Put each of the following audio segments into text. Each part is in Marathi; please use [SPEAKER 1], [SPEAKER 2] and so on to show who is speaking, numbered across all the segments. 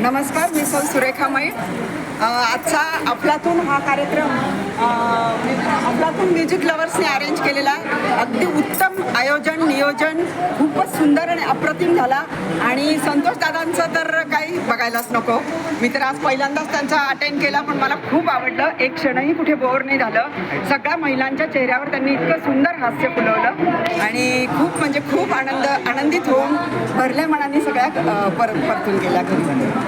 [SPEAKER 1] नमस्कार मी सौ सुरेखा मै आजचा अफलातून हा कार्यक्रम अफलातून म्युझिक लवर्सने अरेंज केलेला अगदी उत्तम आयोजन नियोजन खूपच सुंदर आणि अप्रतिम झाला. आणि संतोष दादांचं तर काही बघायलाच नको. मी तर आज पहिल्यांदाच त्यांचा अटेंड केला पण मला खूप आवडलं. एक क्षणही कुठे बोर नाही झालं. सगळ्या महिलांच्या चेहऱ्यावर त्यांनी इतकं सुंदर हास्य फुलवलं. आणि खूप म्हणजे खूप आनंद आनंदित होऊन भरल्या मनाने सगळ्या परत परतून गेल्या घरी.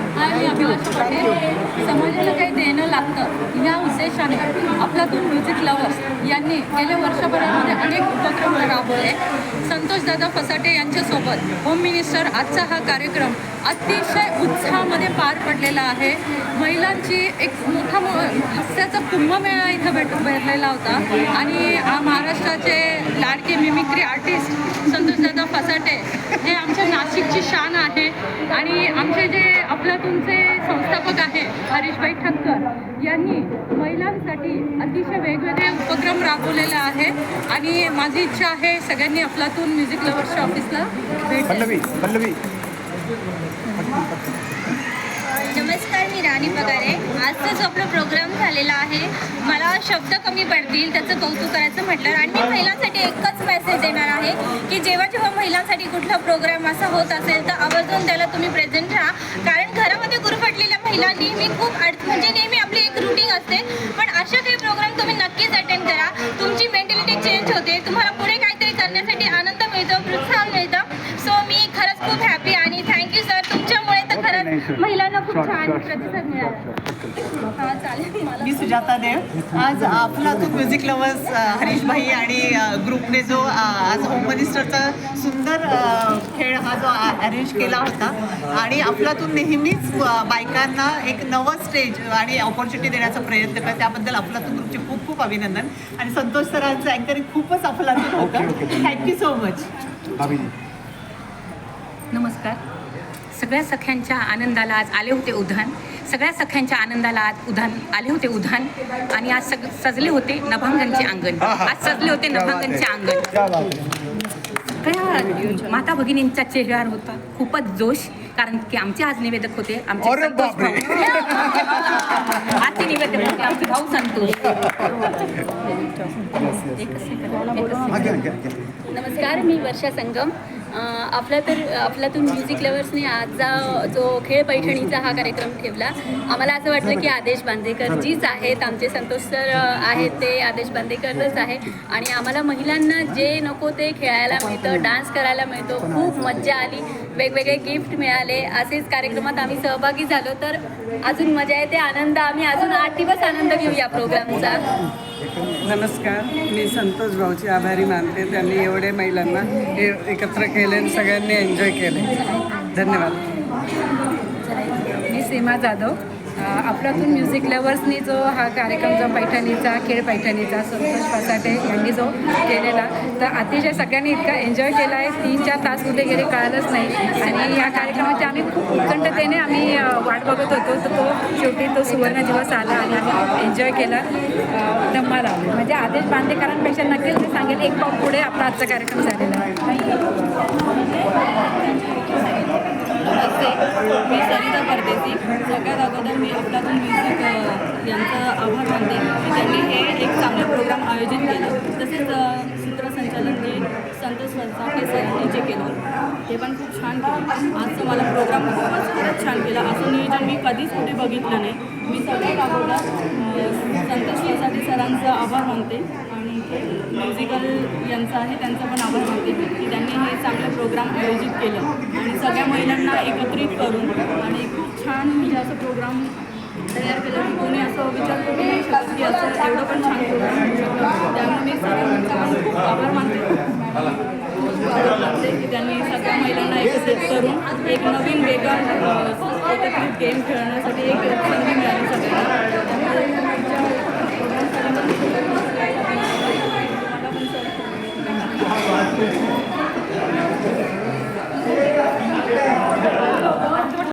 [SPEAKER 2] आणि अभिलाषा पाटील समाजाला काही देणं लागतं. या उद्देशाने आपल्यातून म्युझिक लवर्स यांनी गेल्या वर्षभरामध्ये अनेक उपक्रम राबवले. संतोषदादा फसाटे यांच्यासोबत होम मिनिस्टर आजचा हा कार्यक्रम अतिशय उत्साहामध्ये पार पडलेला आहे. महिलांची एक मोठा मो हास्याचा कुंभमेळा इथं भेट भेटलेला होता. आणि महाराष्ट्राचे लाडके मिमिक्री आर्टिस्ट संतोषदादा फसाटे हे आमच्या नाशिकची शान आहे. आणि आमचे जे आपलं अफलातूनचे संस्थापक आहे हरीशभाई ठक्कर यांनी महिलांसाठी अतिशय वेगवेगळे उपक्रम राबवलेले आहे. आणि माझी इच्छा आहे सगळ्यांनी अफलातून म्युझिक लवर्सच्या ऑफिसला भेट
[SPEAKER 3] नमस्कार मी राणी पगारे. आजचा जो आपला प्रोग्राम झालेला आहे मला शब्द कमी पडतील त्याचं कौतुक करायचं म्हटलं. आणि मी महिलांसाठी एकच मेसेज देणार आहे की जेव्हा जेव्हा महिलांसाठी कुठला प्रोग्राम असा होत असेल तर आवर्जून त्याला तुम्ही प्रेझेंट राहा कारण घरामध्ये गुरफटलेल्या महिलांनी मी खूप अड म्हणजे नेहमी आपली एक रुटीन असते. पण अशा काही प्रोग्राम तुम्ही नक्कीच अटेंड करा. तुमची मेंटॅलिटी चेंज होते. तुम्हाला पुढे काहीतरी करण्यासाठी आनंद मिळतो प्रोत्साहन मिळतं. सो मी खरंच खूप हॅपी आणि थँक्यू सर तुमच्यामुळे तर खरंच महिलांना खूप छान प्रतिसाद मिळाला. चालेल.
[SPEAKER 4] मी सुजाता देव. आज अफलातून म्युझिक लवर्स हरीशभाई आणि अ, ग्रुपने जो आज होम मिनिस्टरचा सुंदर खेळ हा जो अरेंज केला होता. आणि अफलातून नेहमीच बायकांना एक नवं स्टेज आणि ऑपॉर्च्युनिटी देण्याचा प्रयत्न करते त्याबद्दल अफलातून ग्रुपचे खूप खूप अभिनंदन. आणि संतोष सरांचं अँकरिंग खूपच अफलातून होतं.
[SPEAKER 5] ओके.
[SPEAKER 4] थँक्यू सो मच
[SPEAKER 2] नमस्कार. सगळ्या सख्यांच्या आनंदाला आज आले होते उधाण. सगळ्या सख्यांच्या आनंदाला आज उधाण आले होते उधाण. आणि आज सग सजले होते नभांगणचे अंगण. आज सजले होते नभांगणचे. अंगण.
[SPEAKER 5] क्या बात है.
[SPEAKER 2] सगळ्या माता भगिनींच्या चेहऱ्यावर होता खूपच जोश कारण की आमचे आज निवेदक होते आमचे संतोष. भाऊ. आजचे निवेदक होते आमचे भाऊ संतोष.
[SPEAKER 5] हा.
[SPEAKER 6] नमस्कार मी वर्षा संगम आपल्या आपला तर आपल्यातून म्युझिक लवर्सने आजचा जो खेळ पैठणीचा हा कार्यक्रम ठेवला आम्हाला असं वाटलं की आदेश बांदेकर जीच आहेत. आमचे संतोष सर आहेत ते आदेश बांदेकरच आहे. आणि आम्हाला महिलांना जे नको ते खेळायला मिळतं डान्स करायला मिळतो. खूप मज्जा आली. वेगवेगळे गिफ्ट मिळाले. असेच कार्यक्रमात आम्ही सहभागी झालो. तर अजून मजा येते आनंद. आम्ही अजून आठ दिवस आनंद घेऊ या प्रोग्रामचा.
[SPEAKER 7] नमस्कार. मी संतोष भाऊची आभारी मानते. त्यांनी एवढे महिलांना एकत्र केले आणि सगळ्यांनी एन्जॉय केले. धन्यवाद.
[SPEAKER 8] मी सीमा जाधव. अफलातून आपल्यातून म्युझिक लवर्सनी जो हा कार्यक्रम जो पैठणीचा खेळ पैठणीचा संतोष फसाटे यांनी जो केलेला तर अतिशय सगळ्यांनी इतका एन्जॉय केला आहे. तीन चार तास कुठे गेले कळालंच नाही. आणि या कार्यक्रमाची आम्ही खूप उत्कंठतेने आम्ही वाट बघत होतो. तर तो शेवटी तो सुवर्ण दिवस आला आणि आम्ही एन्जॉय केला. अ, धम्माल म्हणजे आदेश बांदेकरांपेक्षा नक्कीच मी सांगेल एक पाऊल पुढे आपला आजचा कार्यक्रम झालेला आहे.
[SPEAKER 9] मी सरिता ती सगळ्यात अगोदर मी अफलातून म्युझिक यांचं आभार मानते. की त्यांनी हे एक चांगलं प्रोग्राम आयोजित केलं. तसेच सूत्रसंचालन जे संतोष फलसाके सरांनी जे केलं ते पण खूप छान केलं. आजचं मला प्रोग्राम खूपच खूपच छान केला. असं नियोजन मी कधीच कुठे बघितलं नाही. मी सगळ्यात अगोदर संतोष फलसाके सरांचं आभार मानते. म्युझिकल यांचं आहे त्यांचं पण आभार मानते की त्यांनी हे चांगलं प्रोग्राम आयोजित केलं. आणि सगळ्या महिलांना एकत्रित करून आणि खूप छान म्हणजे असं प्रोग्राम तयार केलं की कोणी असं विचार करू नाही शकत की असं एवढं पण छान प्रोग्राम होऊ शकतो. त्यामुळे मी सगळ्यांचा पण खूप आभार मानते. खूप आभार मानते की त्यांनी सगळ्या महिलांना एकत्रित